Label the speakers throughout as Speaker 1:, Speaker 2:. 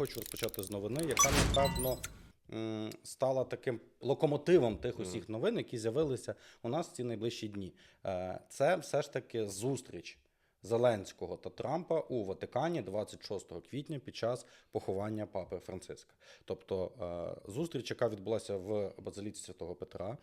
Speaker 1: Хочу розпочати з новини, яка напевно стала таким локомотивом тих усіх новин, які з'явилися у нас в ці найближчі дні. Е, Це все ж таки зустріч Зеленського та Трампа у Ватикані 26 квітня під час поховання папи Франциска. Тобто е, зустріч, яка відбулася в базиліці Святого Петра,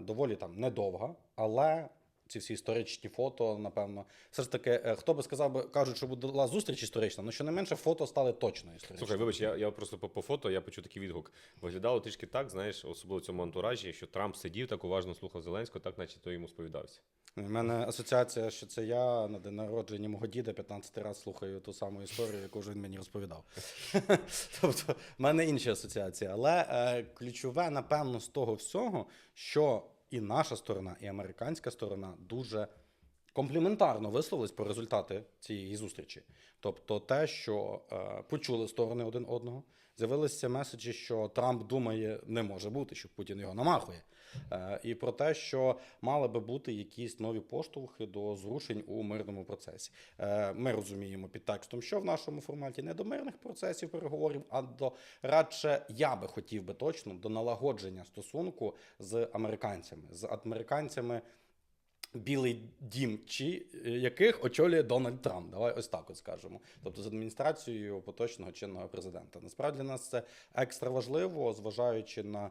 Speaker 1: доволі там недовга, але. Ці всі історичні фото, напевно, все ж таки, е, хто би сказав би, кажуть, що була зустріч історична, але щонайменше фото стали точно історичними.
Speaker 2: Слухай, вибач, я, я просто по, по фото я почув такий відгук. Виглядало трішки так, знаєш, особливо в цьому антуражі, що Трамп сидів так уважно слухав Зеленського, так наче то йому сповідався.
Speaker 1: У мене асоціація, що це я на день народження мого діда 15 раз слухаю ту саму історію, яку ж він мені розповідав. тобто, в мене інші асоціації. Але е, ключове, напевно, з того всього, що і наша сторона, і американська сторона дуже компліментарно висловились про результати цієї зустрічі. Тобто, те, що е, почули сторони один одного, з'явилися меседжі, що Трамп думає, не може бути, що Путін його намахує. Е, і про те, що мали би бути якісь нові поштовхи до зрушень у мирному процесі. Е, ми розуміємо під текстом, що в нашому форматі не до мирних процесів переговорів, а до радше я би хотів би точно до налагодження стосунку з американцями, з американцями. Білий дім, чи е, яких очолює Дональд Трамп. Давай ось так от скажемо. Тобто з адміністрацією поточного чинного президента. Насправді для нас це екстра важливо, зважаючи на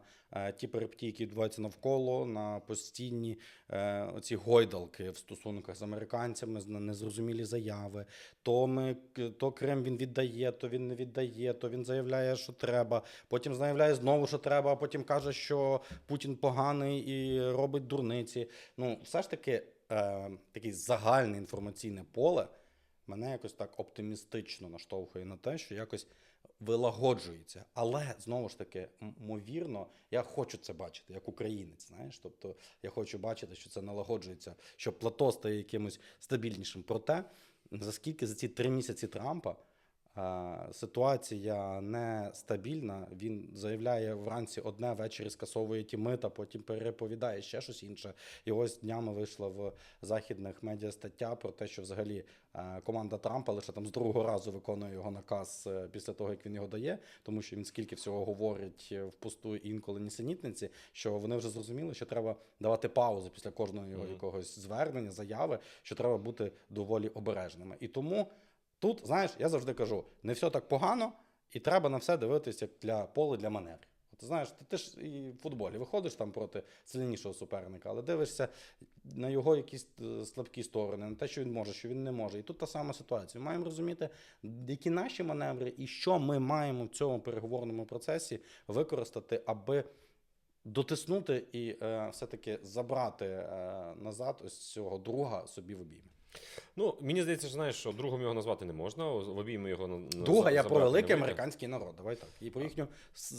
Speaker 1: ті перипетії, які відбуваються навколо, на постійні е, оці гойдалки в стосунках з американцями, незрозумілі заяви. То ми то Крим він віддає, то він не віддає, то він заявляє, що треба. Потім заявляє знову, що треба, а потім каже, що Путін поганий і робить дурниці. Ну, все ж таки, е, таке загальне інформаційне поле мене якось так оптимістично наштовхує на те, що якось вилагоджується. Але знову ж таки, ймовірно, я хочу це бачити як українець. Знаєш, тобто я хочу бачити, що це налагоджується, що плато стає якимось стабільнішим. Проте, за скільки за ці три місяці Трампа. Е, Ситуація нестабільна. Він заявляє вранці одне, ввечері скасовує ті мита, потім переповідає ще щось інше. І ось днями вийшла в західних медіа стаття про те, що взагалі е, команда Трампа лише там з другого разу виконує його наказ е, після того, як він його дає, тому що він скільки всього говорить впусту і інколи нісенітниці, що вони вже зрозуміли, що треба давати паузу після кожного його якогось звернення, заяви, що треба бути доволі обережними. І тому тут, знаєш, я завжди кажу, не все так погано, і треба на все дивитися як для поле для маневрів. От знаєш, ти, ти ж і в футболі виходиш там проти сильнішого суперника, але дивишся на його якісь е, слабкі сторони, на те, що він може, що він не може. І тут та сама ситуація. Ми маємо розуміти, які наші маневри і що ми маємо в цьому переговорному процесі використати, аби дотиснути і е, все-таки забрати е, назад ось цього друга собі в обійми.
Speaker 2: Ну, мені здається, що знаєш, що другом його назвати не можна. В обійми його на-
Speaker 1: Друга я про великий американський народ. Давай так. І про їхню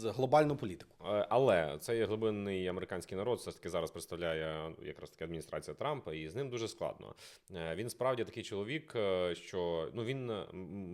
Speaker 1: глобальну політику.
Speaker 2: Е, Але цей глибинний американський народ все ж таки зараз представляє якраз таки адміністрація Трампа, і з ним дуже складно. Е, Він справді такий чоловік, е, що ну він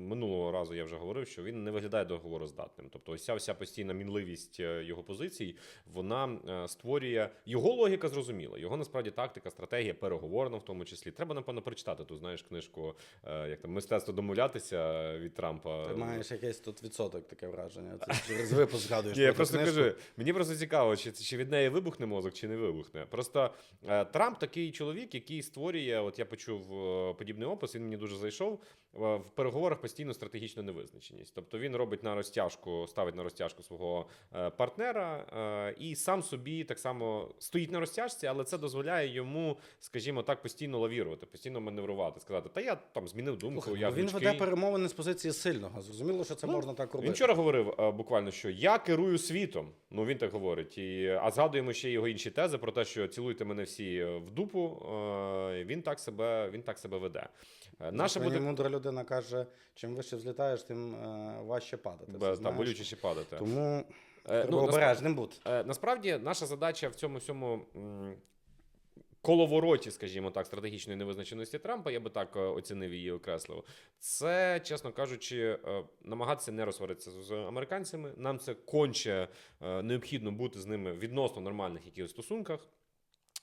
Speaker 2: минулого разу я вже говорив, що він не виглядає договороздатним. Тобто, ось ця вся постійна мінливість його позицій, вона створює його логіка зрозуміла. Його насправді тактика, стратегія переговорна, в тому числі. Треба напевно прочитати ту знаєш книжку, е, як там мистецтво домовлятися від Трампа.
Speaker 1: Ти маєш якийсь тут відсоток таке враження. Ти через випуск згадуєш.
Speaker 2: Ні, я просто
Speaker 1: книжку.
Speaker 2: кажу, мені просто цікаво, чи, чи від неї вибухне мозок, чи не вибухне. Просто е, Трамп такий чоловік, який створює, от я почув е, подібний опис, він мені дуже зайшов. Е, В переговорах постійно стратегічну невизначеність. Тобто він робить на розтяжку, ставить на розтяжку свого е, партнера е, і сам собі так само стоїть на розтяжці, але це дозволяє йому, скажімо так, постійно лавірувати, постійно маневрувати, сказати, та я там змінив думку,
Speaker 1: Слухай,
Speaker 2: я
Speaker 1: ну, він
Speaker 2: гнучкий».
Speaker 1: веде перемовини з позиції сильного. Зрозуміло, що це можна так робити.
Speaker 2: Він вчора говорив буквально, що я керую світом. Ну він так говорить. І, а згадуємо ще його інші тези про те, що цілуйте мене всі в дупу. Він так себе, він так себе веде. Наша буде
Speaker 1: мудра людина каже, чим вище взлітаєш, тим е, важче падати.
Speaker 2: Бе- та болючіше падати.
Speaker 1: Тому
Speaker 2: Е, ну,
Speaker 1: обережним бути.
Speaker 2: Е, Насправді, наша задача в цьому всьому. Коловороті, скажімо так, стратегічної невизначеності Трампа, я би так е, оцінив її окреслив. Це, чесно кажучи, е, намагатися не розсваритися з американцями. Нам це конче необхідно бути з ними відносно нормальних якихось стосунках.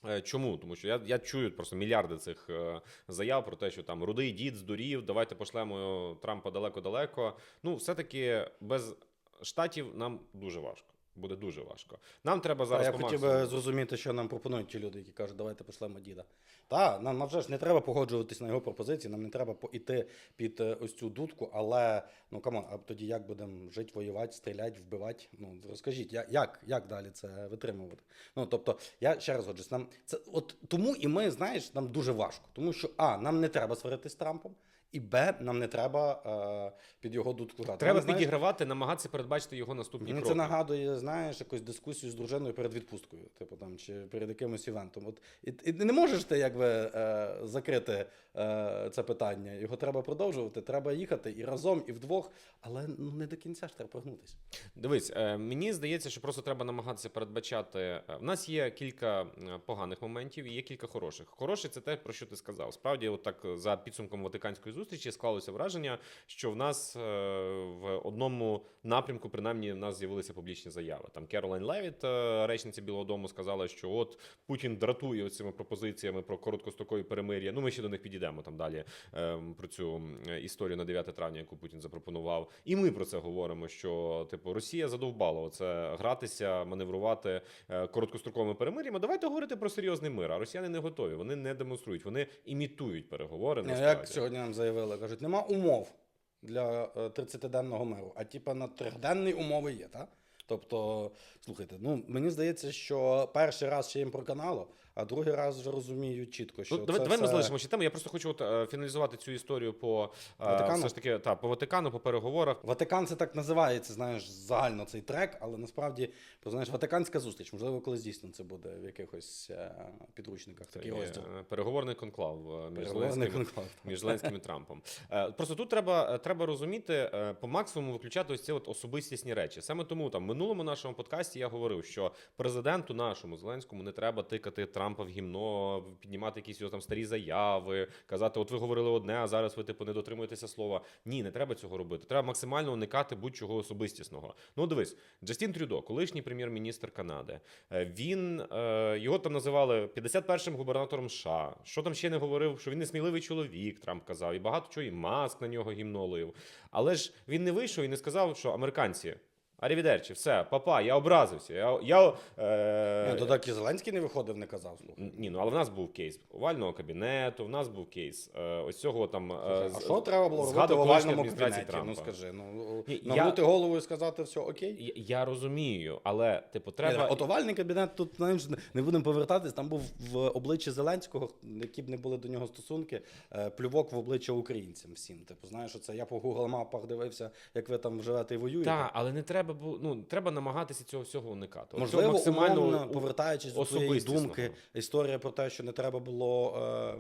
Speaker 2: Е, Чому? Тому що я, я чую просто мільярди цих е, заяв про те, що там рудий дід здурів, давайте пошлемо Трампа далеко-далеко. Ну, все-таки без штатів нам дуже важко. Буде дуже важко. Нам треба зараз
Speaker 1: я хотів би зрозуміти, що нам пропонують ті люди, які кажуть, давайте пошлемо діда. Та, нам, нам вже ж не треба погоджуватись на його пропозиції, нам не треба іти під е, ось цю дудку, але ну камон, а тоді як будемо жити, воювати, стріляти, вбивати? Ну розкажіть, я- як, як далі це витримувати? Ну тобто, я ще раз годжусь, нам це от тому і ми, знаєш, нам дуже важко, тому що а, нам не треба сваритись з Трампом. І Б, нам не треба е, під його дудку грати.
Speaker 2: Треба
Speaker 1: знаєш,
Speaker 2: підігравати, намагатися передбачити його наступні кроки.
Speaker 1: це нагадує, знаєш, якусь дискусію з дружиною перед відпусткою, типу там, чи перед якимось івентом. От, і, і не можеш ти якби е, закрити е, це питання. Його треба продовжувати, треба їхати і разом, і вдвох, але ну, не до кінця ж треба прогнутися.
Speaker 2: Дивись, е, мені здається, що просто треба намагатися передбачати. е, В нас є кілька е, поганих моментів і є кілька хороших. Хороше це те, про що ти сказав. Справді, от так е, за підсумком Ватиканської зустрічі склалося враження, що в нас е, в одному напрямку, принаймні, в нас з'явилися публічні заяви. Там Керолайн Левіт, е, речниця Білого Дому, сказала, що от Путін дратує цими пропозиціями про короткострокові перемир'я. Ну, ми ще до них підійдемо там далі е, про цю історію на 9 травня, яку Путін запропонував. І ми про це говоримо. Що типу Росія задовбала оце гратися, маневрувати е, короткостроковими перемир'ями. Давайте говорити про серйозний мир. А росіяни не готові. Вони не демонструють, вони імітують переговори.
Speaker 1: Ну, як сьогодні нам заявили, кажуть, нема умов для е, 30-денного миру, а типа на трьохденні умови є, так? Тобто, слухайте, ну мені здається, що перший раз ще їм проканало, а другий раз вже розуміють чітко, що
Speaker 2: Ну, давай,
Speaker 1: це
Speaker 2: давай ми залишимо ще тему. Я просто хочу от, е, фіналізувати цю історію по е,
Speaker 1: Ватикану?
Speaker 2: все ж таки та по Ватикану, по переговорах.
Speaker 1: Ватикан це так називається, знаєш, загально цей трек, але насправді, знаєш, Ватиканська зустріч, можливо, колись дійсно це буде в якихось е, підручниках такий розділ.
Speaker 2: переговорний конклав між Зеленським
Speaker 1: конклав.
Speaker 2: між Зеленським і Трампом. Просто тут треба, треба розуміти по максимуму виключати ось ці от особистісні речі. Саме тому там в минулому нашому подкасті я говорив, що президенту нашому Зеленському не треба тикати Трампа в гімно, піднімати якісь його там старі заяви, казати, от ви говорили одне, а зараз ви типу не дотримуєтеся слова. Ні, не треба цього робити. Треба максимально уникати будь-чого особистісного. Ну дивись, Джастін Трюдо, колишній прем'єр-міністр Канади. е, Він е, його там називали 51-м губернатором США. Що там ще не говорив, що він несміливий чоловік, Трамп казав, і багато чого, і маск на нього гімно. Але ж він не вийшов і не сказав, що американці. Арівідерчі, все, папа, я образився. Я, я, е...
Speaker 1: Ні, то так і Зеленський не виходив, не казав. Слухай.
Speaker 2: Ні, ну але в нас був кейс овального кабінету, в нас був кейс е, ось цього там. е,
Speaker 1: а
Speaker 2: з-
Speaker 1: що треба було робити
Speaker 2: згадок
Speaker 1: в
Speaker 2: колишньої
Speaker 1: овальному
Speaker 2: адміністрації
Speaker 1: кабінеті? Ну
Speaker 2: Трампа.
Speaker 1: скажи, ну
Speaker 2: Ні,
Speaker 1: нагнути
Speaker 2: я-
Speaker 1: голову і сказати все окей.
Speaker 2: Я, я розумію, але типу,
Speaker 1: Треба...
Speaker 2: треба.
Speaker 1: От овальний кабінет тут знаєш, не- будемо повертатись. Там був в обличчі Зеленського, які б не були до нього стосунки, е, плювок в обличчя українцям всім. Типу, знаєш, оце я по Google мапах дивився, як ви там живете і воюєте.
Speaker 2: Так, але не треба було. Ну треба намагатися цього всього уникати.
Speaker 1: Можливо,
Speaker 2: цього максимально
Speaker 1: умовно, повертаючись до
Speaker 2: особистісного.
Speaker 1: думки, історія про те, що не треба було е,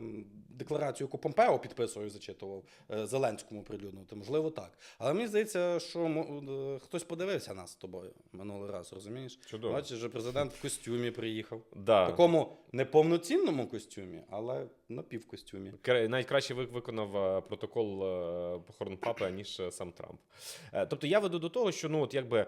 Speaker 1: декларацію, яку Помпео підписував і зачитував е, Зеленському прилюднути. Можливо, так. Але мені здається, що е, хтось подивився нас з тобою минулий раз, розумієш?
Speaker 2: Чудово.
Speaker 1: Бачиш, що президент в костюмі приїхав.
Speaker 2: Да.
Speaker 1: В такому неповноцінному костюмі, але напівкостюмі.
Speaker 2: Кра- Навіть краще виконав е, протокол е, похорон папи, аніж е, сам Трамп. Тобто я веду до того, що ну от якби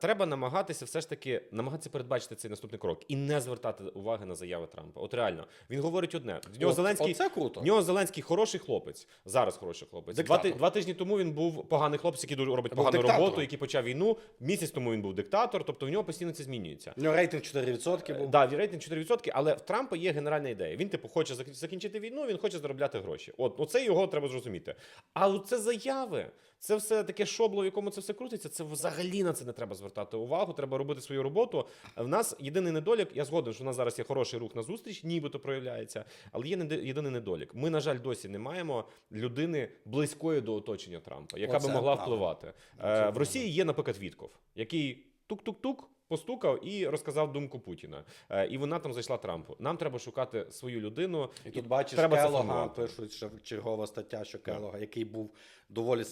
Speaker 2: треба намагатися все ж таки намагатися передбачити цей наступний крок і не звертати уваги на заяви Трампа. От реально він говорить одне. В нього Зеленський
Speaker 1: Оце круто.
Speaker 2: В нього Зеленський хороший хлопець. Зараз хороший хлопець. Два, два тижні тому він був поганий хлопець, який робить
Speaker 1: Був
Speaker 2: погану
Speaker 1: диктатором.
Speaker 2: роботу, який почав війну. Місяць тому він був диктатор, тобто в нього постійно це змінюється.
Speaker 1: У нього рейтинг 4% був.
Speaker 2: Да, рейтинг 4%, але в Трампа є генеральна ідея. Він, типу, хоче зак- закінчити війну, він хоче заробляти гроші. От, оце його треба зрозуміти. А це заяви. Це все таке шобло, в якому це все крутиться. Це взагалі на це не треба звертати увагу. Треба робити свою роботу. В нас єдиний недолік. Я згоден, що в нас зараз є хороший рух на зустріч, нібито проявляється. Але є єдиний недолік. Ми, на жаль, досі не маємо людини близької до оточення Трампа, яка
Speaker 1: Оце
Speaker 2: би могла
Speaker 1: правда.
Speaker 2: впливати.
Speaker 1: Це
Speaker 2: Е, в. Росії є, наприклад, Вітков, який тук-тук-тук. Постукав і розказав думку Путіна, Е, і вона там зайшла Трампу. Нам треба шукати свою людину.
Speaker 1: І тут бачиш
Speaker 2: треба
Speaker 1: Келога, пишуть, що чергова стаття, що Келога, який був доволі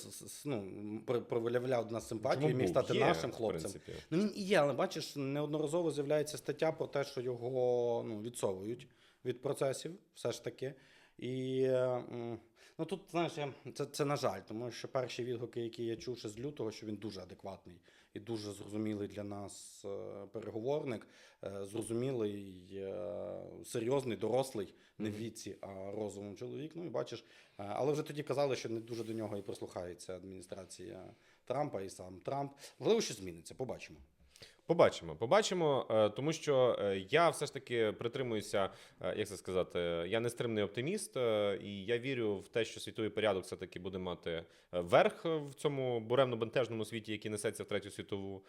Speaker 1: ну, пр- проявляв до нас симпатію, і міг
Speaker 2: був?
Speaker 1: стати
Speaker 2: Є,
Speaker 1: нашим хлопцем. Ну він і є, але бачиш, неодноразово з'являється стаття про те, що його ну, відсовують від процесів, все ж таки. І е, ну тут, знаєш, я, це, це на жаль, тому що перші відгуки, які я чув ще з лютого, що він дуже адекватний і дуже зрозумілий для нас е, переговорник, е, зрозумілий, е, серйозний, дорослий, не в віці, а розумом чоловік. Ну і бачиш, але вже тоді казали, що не дуже до нього і прислухається адміністрація Трампа і сам Трамп. Можливо, що зміниться, побачимо.
Speaker 2: Побачимо, побачимо, е, тому що е, я все ж таки притримуюся, е, як це сказати, я нестримний оптиміст, е, і я вірю в те, що світовий порядок все таки буде мати верх в цьому буремно бентежному світі, який несеться в третю світову.